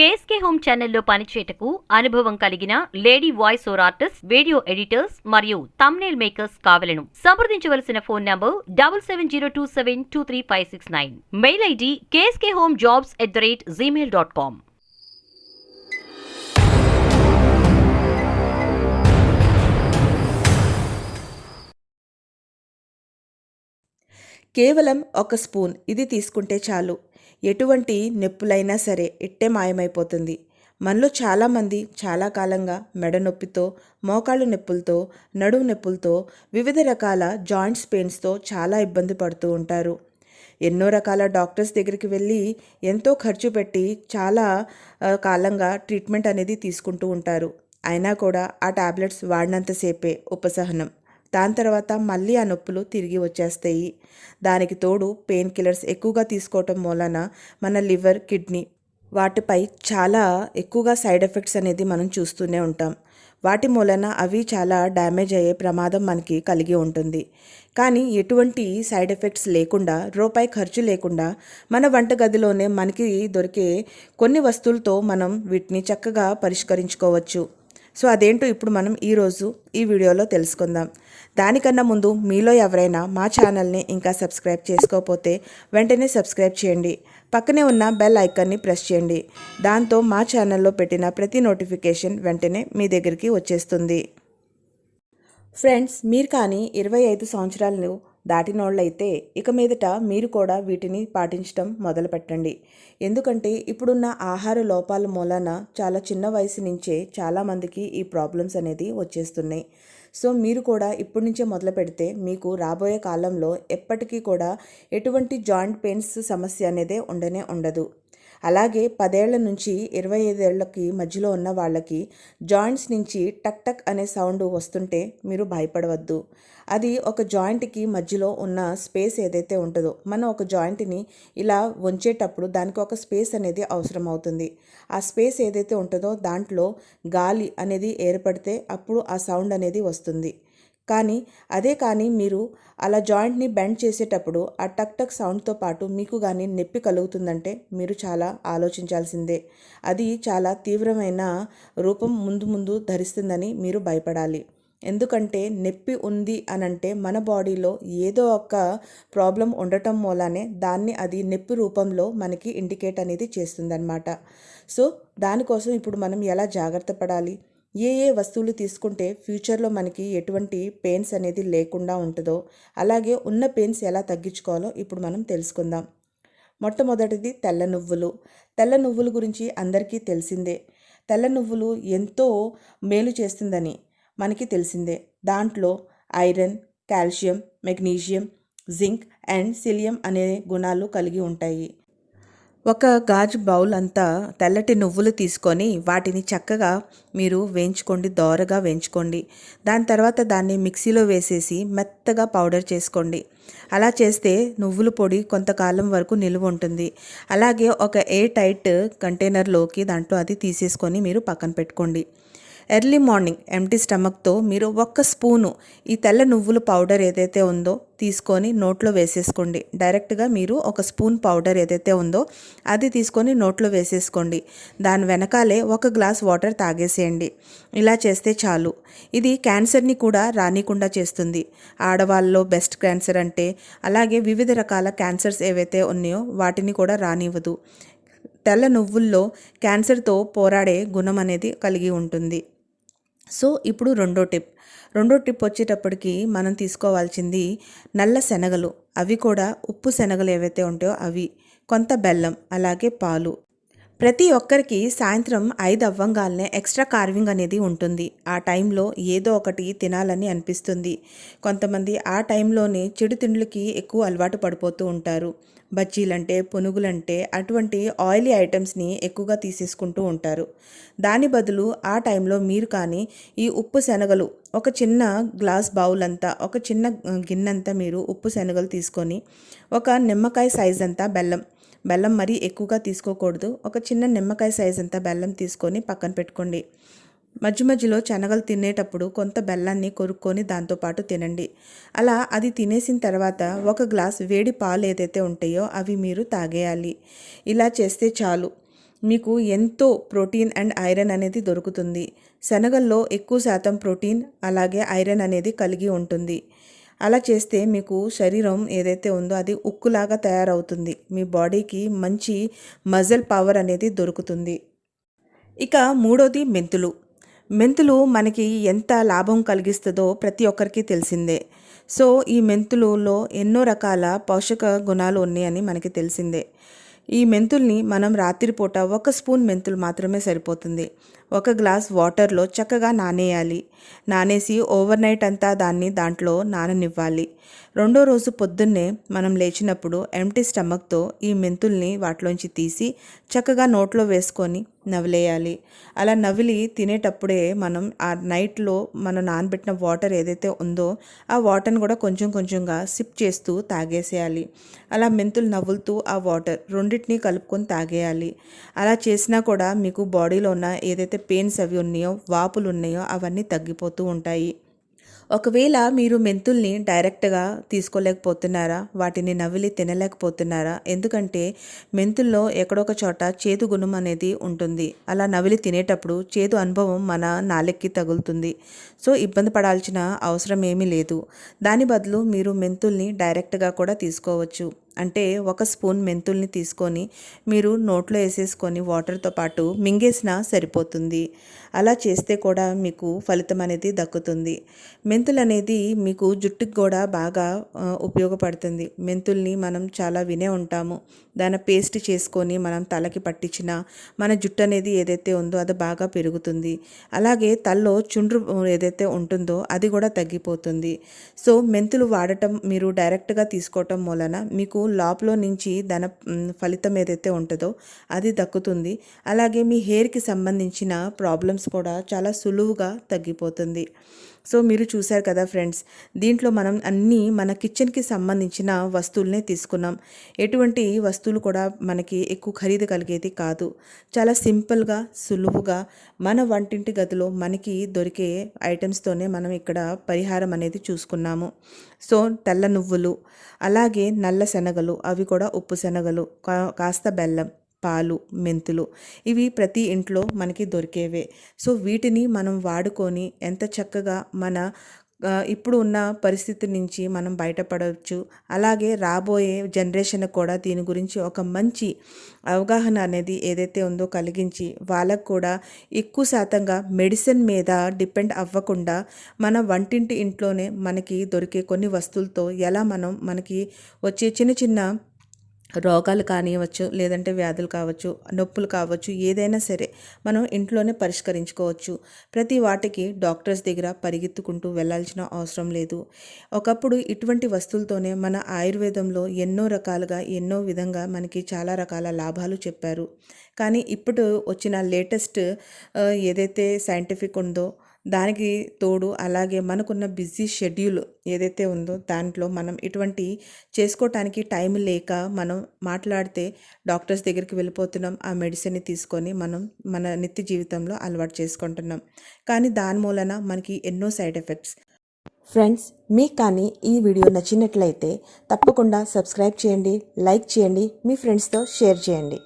KSK home ఛానల్లో పనిచేటకు అనుభవం కలిగిన lady voice or artist video editors మరియు తమ్నేల్ మేకర్స్ కావలను. సంప్రదించవలసిన phone number double seven zero two seven two three five six nine mail ID KSK home jobs at the rate Gmail dot com. కేవలం ఒక spoon. ఇది తీసుకుంటే చాలు. ఎటువంటి నొప్పులైనా సరే ఇట్టే మాయమైపోతుంది. మనలో చాలామంది చాలా కాలంగా మెడ నొప్పితో మోకాళ్ళు నొప్పులతో నడుము నొప్పులతో వివిధ రకాల జాయింట్స్ పెయిన్స్తో చాలా ఇబ్బంది పడుతూ ఉంటారు. ఎన్నో రకాల డాక్టర్స్ దగ్గరికి వెళ్ళి ఎంతో ఖర్చు పెట్టి చాలా కాలంగా ట్రీట్మెంట్ అనేది తీసుకుంటూ ఉంటారు. అయినా కూడా ఆ టాబ్లెట్స్ వాడినంతసేపే ఉపసహనం దాని తర్వాత మళ్ళీ ఆ నొప్పులు తిరిగి వచ్చేస్తాయి. దానికి తోడు పెయిన్ కిల్లర్స్ ఎక్కువగా తీసుకోవటం మూలన మన లివర్ కిడ్నీ వాటిపై చాలా ఎక్కువగా సైడ్ ఎఫెక్ట్స్ అనేది మనం చూస్తూనే ఉంటాం. వాటి మూలన అవి చాలా డ్యామేజ్ అయ్యే ప్రమాదం మనకి కలిగి ఉంటుంది. కానీ ఎటువంటి సైడ్ ఎఫెక్ట్స్ లేకుండా రూపాయి ఖర్చు లేకుండా మన వంటగదిలోనే మనకి దొరికే కొన్ని వస్తువులతో మనం వీటిని చక్కగా పరిష్కరించుకోవచ్చు. సో అదేంటో ఇప్పుడు మనం ఈరోజు ఈ వీడియోలో తెలుసుకుందాం. దానికన్నా ముందు మీలో ఎవరైనా మా ఛానల్ని ఇంకా సబ్స్క్రైబ్ చేసుకోకపోతే వెంటనే సబ్స్క్రైబ్ చేయండి. పక్కనే ఉన్న బెల్ ఐకాన్ని ప్రెస్ చేయండి. దాంతో మా ఛానల్లో పెట్టిన ప్రతి నోటిఫికేషన్ వెంటనే మీ దగ్గరికి వచ్చేస్తుంది. ఫ్రెండ్స్ మీరు కానీ ఇరవై ఐదు సంవత్సరాలను దాటినోళ్ళైతే ఇక మీదట మీరు కూడా వీటిని పాటించడం మొదలుపెట్టండి. ఎందుకంటే ఇప్పుడున్న ఆహార లోపాల మూలాన చాలా చిన్న వయసు నుంచే చాలామందికి ఈ ప్రాబ్లమ్స్ అనేది వచ్చేస్తున్నాయి. సో మీరు కూడా ఇప్పటి నుంచే మొదలు పెడితే మీకు రాబోయే కాలంలో ఎప్పటికీ కూడా ఎటువంటి జాయింట్ పెయిన్స్ సమస్య అనేది ఉండనే ఉండదు. అలాగే పదేళ్ళ నుంచి ఇరవై ఐదేళ్ళకి మధ్యలో ఉన్న వాళ్ళకి జాయింట్స్ నుంచి టక్ టక్ అనే సౌండ్ వస్తుంటే మీరు భయపడవద్దు. అది ఒక జాయింట్కి మధ్యలో ఉన్న స్పేస్ ఏదైతే ఉంటుందో మనం ఒక జాయింట్ని ఇలా వంచేటప్పుడు దానికి ఒక స్పేస్ అనేది అవసరం అవుతుంది ఆ స్పేస్ ఏదైతే ఉంటుందో దాంట్లో గాలి అనేది ఏర్పడితే అప్పుడు ఆ సౌండ్ అనేది వస్తుంది. కానీ అదే కానీ మీరు అలా జాయింట్ని బెండ్ చేసేటప్పుడు ఆ టక్ టక్ సౌండ్తో పాటు మీకు కానీ నొప్పి కలుగుతుందంటే మీరు చాలా ఆలోచించాల్సిందే. అది చాలా తీవ్రమైన రూపం ముందు ముందు ధరిస్తుందని మీరు భయపడాలి. ఎందుకంటే నొప్పి ఉంది అనంటే మన బాడీలో ఏదో ఒక ప్రాబ్లం ఉండటం మూలానే దాన్ని అది నొప్పి రూపంలో మనకి ఇండికేట్ అనేది చేస్తుందన్నమాట. సో దానికోసం ఇప్పుడు మనం ఎలా జాగ్రత్త పడాలి? ఏ ఏ వస్తువులు తీసుకుంటే ఫ్యూచర్లో మనకి ఎటువంటి పెయిన్స్ అనేది లేకుండా ఉంటుందో అలాగే ఉన్న పెయిన్స్ ఎలా తగ్గించుకోవాలో ఇప్పుడు మనం తెలుసుకుందాం. మొట్టమొదటిది తెల్ల నువ్వులు. తెల్ల నువ్వుల గురించి అందరికీ తెలిసిందే. తెల్ల నువ్వులు ఎంతో మేలు చేస్తుందని మనకి తెలిసిందే. దాంట్లో iron calcium magnesium zinc and psyllium అనే గుణాలు కలిగి ఉంటాయి. ఒక గాజు బౌల్ అంతా తెల్లటి నువ్వులు తీసుకొని వాటిని చక్కగా మీరు వేయించుకోండి దోరగా వేయించుకోండి. దాని తర్వాత దాన్ని మిక్సీలో వేసేసి మెత్తగా పౌడర్ చేసుకోండి. అలా చేస్తే నువ్వుల పొడి కొంతకాలం వరకు నిలువ ఉంటుంది. అలాగే ఒక ఏ టైట్ కంటైనర్లోకి దాంట్లో అది తీసేసుకొని మీరు పక్కన పెట్టుకోండి. ఎర్లీ మార్నింగ్ ఎంటీ స్టమక్తో మీరు ఒక్క స్పూను ఈ తెల్ల నువ్వుల పౌడర్ ఏదైతే ఉందో తీసుకొని నోట్లో వేసేసుకోండి. డైరెక్ట్గా మీరు ఒక స్పూన్ పౌడర్ ఏదైతే ఉందో అది తీసుకొని నోట్లో వేసేసుకోండి. దాని వెనకాలే ఒక గ్లాస్ వాటర్ తాగేసేయండి. ఇలా చేస్తే చాలు. ఇది క్యాన్సర్ని కూడా రానికుండా చేస్తుంది. ఆడవాళ్ళలో బెస్ట్ క్యాన్సర్ అంటే అలాగే వివిధ రకాల క్యాన్సర్స్ ఏవైతే ఉన్నాయో వాటిని కూడా రానివ్వదు. తెల్ల నువ్వుల్లో క్యాన్సర్తో పోరాడే గుణం అనేది కలిగి ఉంటుంది. సో ఇప్పుడు రెండో టిప్. రెండో టిప్ వచ్చేటప్పటికి మనం తీసుకోవాల్సింది నల్ల శనగలు. అవి కూడా ఉప్పు శనగలు ఏవైతే ఉంటాయో అవి. కొంత బెల్లం అలాగే పాలు. ప్రతి ఒక్కరికి సాయంత్రం ఐదు అవ్వంగానే ఎక్స్ట్రా కార్వింగ్ అనేది ఉంటుంది. ఆ టైంలో ఏదో ఒకటి తినాలని అనిపిస్తుంది. కొంతమంది ఆ టైంలోనే చెడు తిండ్లకి ఎక్కువ అలవాటు పడిపోతూ ఉంటారు. బజ్జీలంటే పునుగులంటే అటువంటి ఆయిలీ ఐటమ్స్ని ఎక్కువగా తీసేసుకుంటూ ఉంటారు. దాని బదులు ఆ టైంలో మీరు కానీ ఈ ఉప్పు శనగలు ఒక చిన్న గ్లాస్ బౌల్ అంతా ఒక చిన్న గిన్నెంతా మీరు ఉప్పు శనగలు తీసుకొని ఒక నిమ్మకాయ సైజ్ అంతా బెల్లం బెల్లం మరీ ఎక్కువగా తీసుకోకూడదు. ఒక చిన్న నిమ్మకాయ సైజ్ అంతా బెల్లం తీసుకొని పక్కన పెట్టుకోండి. మధ్య మధ్యలో శనగలు తినేటప్పుడు కొంత బెల్లాన్ని కొరుక్కొని దాంతోపాటు తినండి. అలా అది తినేసిన తర్వాత ఒక గ్లాస్ వేడి పాలు ఏదైతే ఉంటాయో అవి మీరు తాగేయాలి. ఇలా చేస్తే చాలు. మీకు ఎంతో ప్రోటీన్ అండ్ ఐరన్ అనేది దొరుకుతుంది. శనగల్లో ఎక్కువ శాతం ప్రోటీన్ అలాగే ఐరన్ అనేది కలిగి ఉంటుంది. అలా చేస్తే మీకు శరీరం ఏదైతే ఉందో అది ఉక్కులాగా తయారవుతుంది. మీ బాడీకి మంచి మజిల్ పవర్ అనేది దొరుకుతుంది. ఇక మూడోది మెంతులు. మెంతులు మనకి ఎంత లాభం కలిగిస్తుందో ప్రతి ఒక్కరికి తెలిసిందే. సో ఈ మెంతులలో ఎన్నో రకాల పోషక గుణాలు ఉన్నాయని మనకి తెలిసిందే. ఈ మెంతుల్ని మనం రాత్రిపూట ఒక స్పూన్ మెంతులు మాత్రమే సరిపోతుంది. ఒక గ్లాస్ వాటర్లో చక్కగా నానేయాలి. నానేసి ఓవర్ నైట్ అంతా దాన్ని దాంట్లో నాననివ్వాలి. రెండో రోజు పొద్దున్నే మనం లేచినప్పుడు ఎంటీ స్టమక్తో ఈ మెంతుల్ని వాటిలోంచి తీసి చక్కగా నోట్లో వేసుకొని నవిలేయాలి. అలా నవిలి తినేటప్పుడే మనం ఆ నైట్లో మనం నానబెట్టిన వాటర్ ఏదైతే ఉందో ఆ వాటర్ని కూడా కొంచెం కొంచెంగా సిప్ చేస్తూ తాగేసేయాలి. అలా మెంతులు నవ్వులుతూ ఆ వాటర్ రెండింటినీ కలుపుకొని తాగేయాలి. అలా చేసినా కూడా మీకు బాడీలో ఉన్న ఏదైతే పెయిన్స్ అవి ఉన్నాయో వాపులు ఉన్నాయో అవన్నీ తగ్గిపోతూ ఉంటాయి. ఒకవేళ మీరు మెంతుల్ని డైరెక్ట్గా తీసుకోలేకపోతున్నారా? వాటిని నవిలి తినలేకపోతున్నారా? ఎందుకంటే మెంతుల్లో ఎక్కడొక చోట చేదు గుణం అనేది ఉంటుంది. అలా నవిలి తినేటప్పుడు చేదు అనుభవం మన నాలెక్కి తగులుతుంది. సో ఇబ్బంది పడాల్సిన అవసరం ఏమీ లేదు. దాని బదులు మీరు మెంతుల్ని డైరెక్ట్గా కూడా తీసుకోవచ్చు. అంటే ఒక స్పూన్ మెంతుల్ని తీసుకొని మీరు నోట్లో వేసేసుకొని వాటర్తో పాటు మింగేసినా సరిపోతుంది. అలా చేస్తే కూడా మీకు ఫలితం అనేది దక్కుతుంది. మెంతులు అనేది మీకు జుట్టుకి కూడా బాగా ఉపయోగపడుతుంది. మెంతుల్ని మనం చాలా వినే ఉంటాము. దాని పేస్ట్ చేసుకొని మనం తలకి పట్టించిన మన జుట్టు అనేది ఏదైతే ఉందో అది బాగా పెరుగుతుంది. అలాగే తల్లో చుండ్రు ఏదైతే ఉంటుందో అది కూడా తగ్గిపోతుంది. సో మెంతులు వాడటం మీరు డైరెక్ట్గా తీసుకోవటం మూలన మీకు లోపల నుంచి దాని ఫలితం ఏదైతే ఉంటుందో అది దక్కుతుంది. అలాగే మీ హెయిర్కి సంబంధించిన ప్రాబ్లమ్స్ కూడా చాలా సులువుగా తగ్గిపోతుంది. సో మీరు చూశారు కదా ఫ్రెండ్స్ దీంట్లో మనం అన్నీ మన కిచెన్కి సంబంధించిన వస్తువులనే తీసుకున్నాం. ఎటువంటి వస్తువులు కూడా మనకి ఎక్కువ ఖరీదు కలిగేది కాదు. చాలా సింపుల్గా సులువుగా మన వంటింటి గదిలో మనకి దొరికే ఐటమ్స్తోనే మనం ఇక్కడ పరిహారం అనేది చూసుకున్నాము. సో తెల్ల నువ్వులు అలాగే నల్ల శనగలు అవి కూడా ఉప్పు శనగలు కా- కాస్త బెల్లం పాలు మెంతులు ఇవి ప్రతి ఇంట్లో మనకి దొరికేవే. సో వీటిని మనం వాడుకొని ఎంత చక్కగా మన ఇప్పుడు ఉన్న పరిస్థితి నుంచి మనం బయటపడవచ్చు. అలాగే రాబోయే జనరేషన్ కూడా దీని గురించి ఒక మంచి అవగాహన అనేది ఏదైతే ఉందో కలిగించి వాళ్ళకు కూడా ఎక్కువ శాతంగా మెడిసిన్ మీద డిపెండ్ అవ్వకుండా మన వంటింటి ఇంట్లోనే మనకి దొరికే కొన్ని వస్తువులతో ఎలా మనం మనకి వచ్చే చిన్న చిన్న రోగాలు కానివ్వచ్చు లేదంటే వ్యాధులు కావచ్చు నొప్పులు కావచ్చు ఏదైనా సరే మనం ఇంట్లోనే పరిష్కరించుకోవచ్చు. ప్రతి వాటికి డాక్టర్స్ దగ్గర పరిగెత్తుకుంటూ వెళ్ళాల్సిన అవసరం లేదు. ఒకప్పుడు ఇటువంటి వస్తువులతోనే మన ఆయుర్వేదంలో ఎన్నో రకాలుగా ఎన్నో విధంగా మనకి చాలా రకాల లాభాలు చెప్పారు. కానీ ఇప్పుడు వచ్చిన లేటెస్ట్ ఏదైతే సైంటిఫిక్ ఉందో దానికి తోడు అలాగే మనకున్న బిజీ షెడ్యూల్ ఏదైతే ఉందో దాంట్లో మనం ఇటువంటి చేసుకోవటానికి టైం లేక మనం మాట్లాడితే డాక్టర్స్ దగ్గరికి వెళ్ళిపోతున్నాం ఆ మెడిసిన్ని తీసుకొని మనం మన నిత్య జీవితంలో అలవాటు చేసుకుంటున్నాం. కానీ దాని మూలన మనకి ఎన్నో సైడ్ ఎఫెక్ట్స్. ఫ్రెండ్స్ మీకు కానీ ఈ వీడియో నచ్చినట్లయితే తప్పకుండా సబ్స్క్రైబ్ చేయండి లైక్ చేయండి మీ ఫ్రెండ్స్తో షేర్ చేయండి.